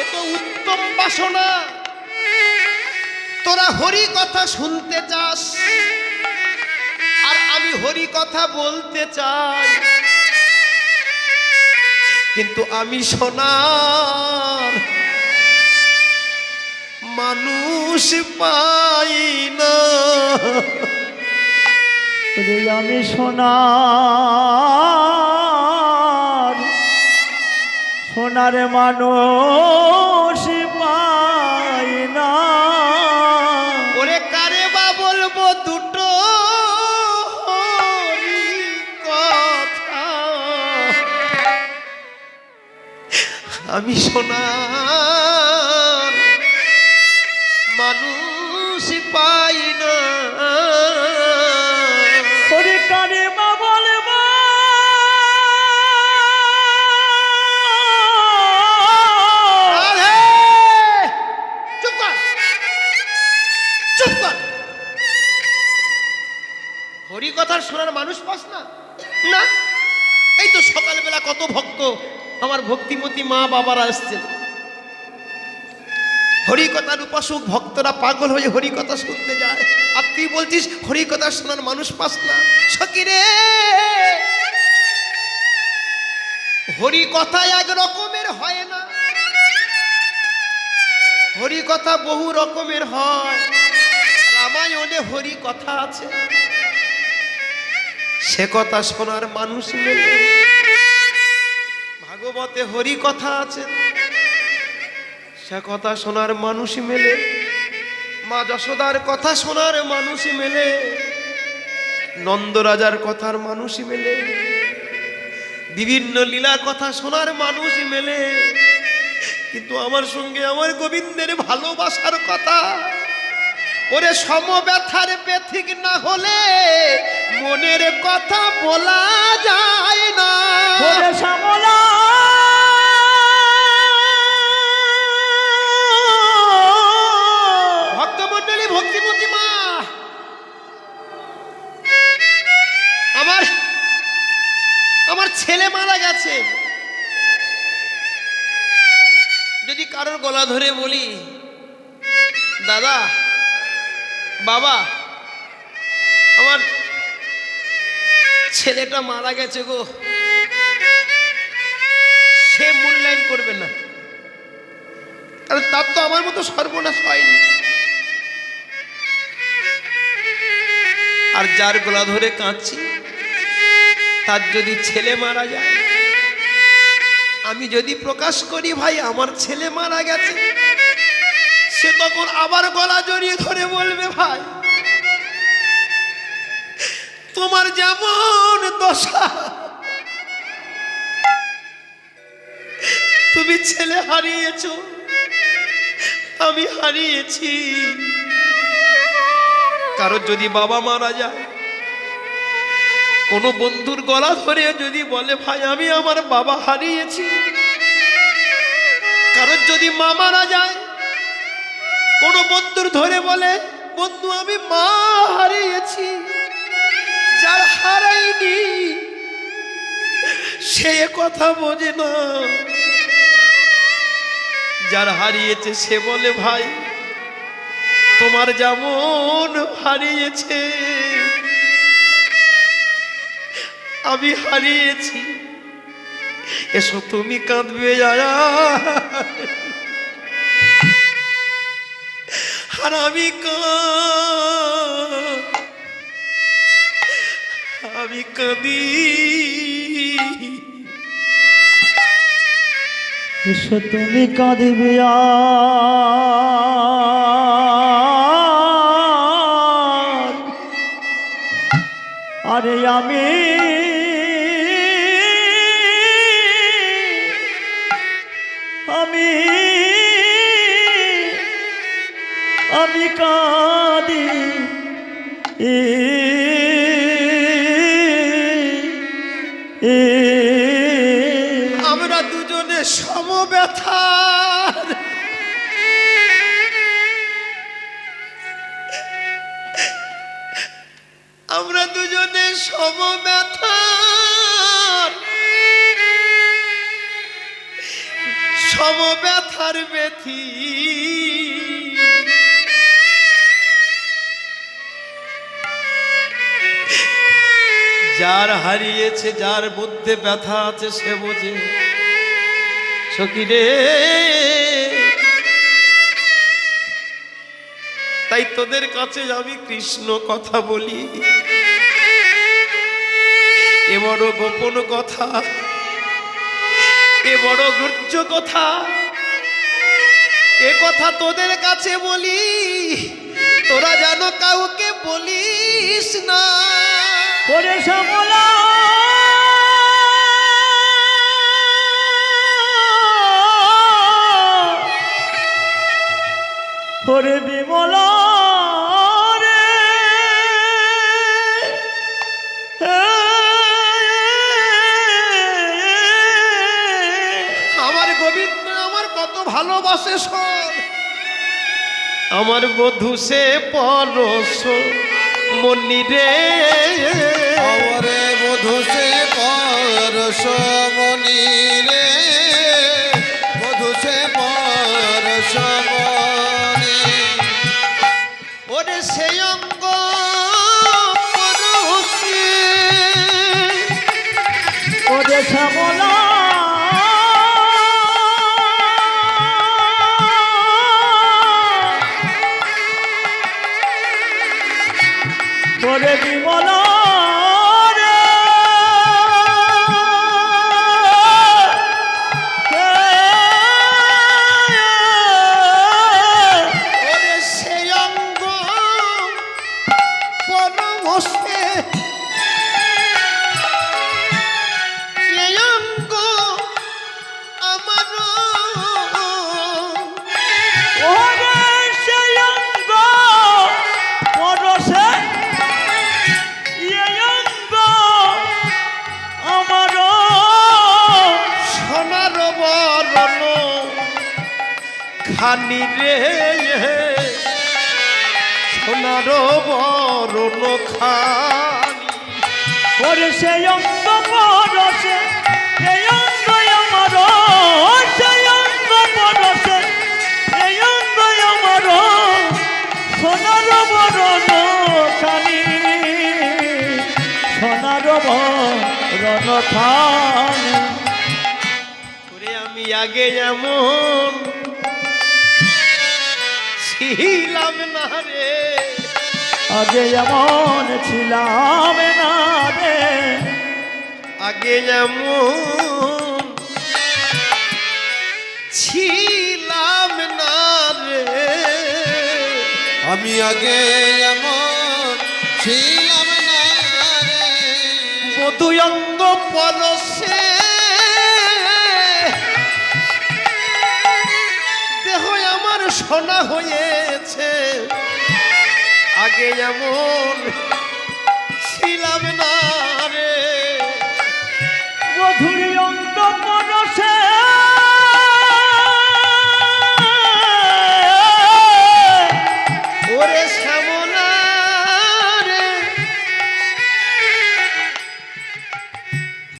এ তো উত্তম বাসনা। তোরা হরি কথা শুনতে চাস, আর আমি হরি কথা বলতে চাই। কিন্তু আমি সোনার মানুষ পাই না। আমি সোনার সোনার মানুষ পাই না। ওরে কারে বা বলব দুটো কথা? আমি সোনার মানুষ পাই না। হরি কথার শোনার মানুষ পাস না? না? এই তো সকালবেলা কত ভক্ত আমার ভক্তিমতী মা বাবারা আসছেন হরিকথার উপাসক ভক্তরা পাগল হয়ে হরিকথা শুনতে যায়। আর তুই বলছিস হরিকথা শোনার মানুষ পাস না? সকিরে হরিকথা এক রকমের হয় না। হরিকথা বহু রকমের হয়। রামায়ণে হরি কথা আছে। সে কথা শোনার মানুষ ভাগবতে হরি কথা আছে। সে কথা শোনার মানুষ মেলে। মা যশোদার কথা শোনার মানুষ মেলে। নন্দরাজার কথার মানুষ মেলে। বিভিন্ন লীলা কথা শোনার মানুষ মেলে। কিন্তু আমার সঙ্গে আমার গোবিন্দের ভালোবাসার কথা। ওরে সমব্যথার ব্যথিক না হলে মনের কথা বলা যায় না। শ্যামলা। ভক্তমন্ডলী ভক্তিমতী মা আমার আমার ছেলে মারা গেছে। যদি কারোর গলা ধরে বলি দাদা বাবা ছেলেটা মারা গেছে গো। সে মূল্যায়ন করবে না। কারণ তার তো আমার মতো সর্বনাশ হয়নি। আর যার গলা ধরে কাঁদছি, তার যদি ছেলে মারা যায়, আমি যদি প্রকাশ করি ভাই, আমার ছেলে মারা গেছে, সে তখন আবার গলা জড়িয়ে ধরে বলবে ভাই তোমার যেমন দশা। তুমি ছেলে হারিয়েছ, আমি হারিয়েছি। কারোর যদি বাবা মারা যায়, কোনো বন্ধুর গলা ধরে যদি বলে, ভাই, আমি আমার বাবা হারিয়েছি। কারোর যদি মা মারা যায়, কোনো বন্ধুর ধরে বলে, বন্ধু, আমি মা হারিয়েছি। যার হারাইনি সে কথা বোঝে না। যার হারিয়েছে সে বলে, ভাই, তোমার যেমন হারিয়েছে, আমি হারিয়েছি। এসো তুমি কাঁদবে আর আমি কাঁ- আমি কাঁদি এসো তুমি কাঁদিবে আর। আমি আমি আমি কাঁদি আমরা দুজনে সমব্যথার। আমরা দুজনে সম সমব্যথার সমব্যথা ব্যথার ব্যথি। যার হারিয়েছে, যার মধ্যে ব্যথা আছে, সে বোঝে। সখী রে তাই তোদের কাছে আমি কৃষ্ণ কথা বলি। এ বড় গোপন কথা। এ বড় গুর্জ কথা। এ কথা তোদের কাছে বলি। তোরা যেন কাউকে বলিস না। ওরে শ্যামলা ওরে বিমলা ভালোবাসে আমার বধূ সে পরশ। মনি রে। মধু সে পরশ মনি রে। রে সোনার বরণ খানি। ওরে সেই অঙ্গ পরশে এই অঙ্গ আমার সেই অঙ্গ পরশে এই অঙ্গ আমার সোনার বরণ খানি। সোনার বরণ খানি। আমি আগে যেমন ছিলাম না রে। আগে যেমন ছিলাম না রে। আগে যেমন ছিলাম না রে। আমি আগে এমন ছিলাম না রে। মধু অঙ্গ পরশে সোনা হয়েছে। আগে এমন ছিলাম না রে। মধুর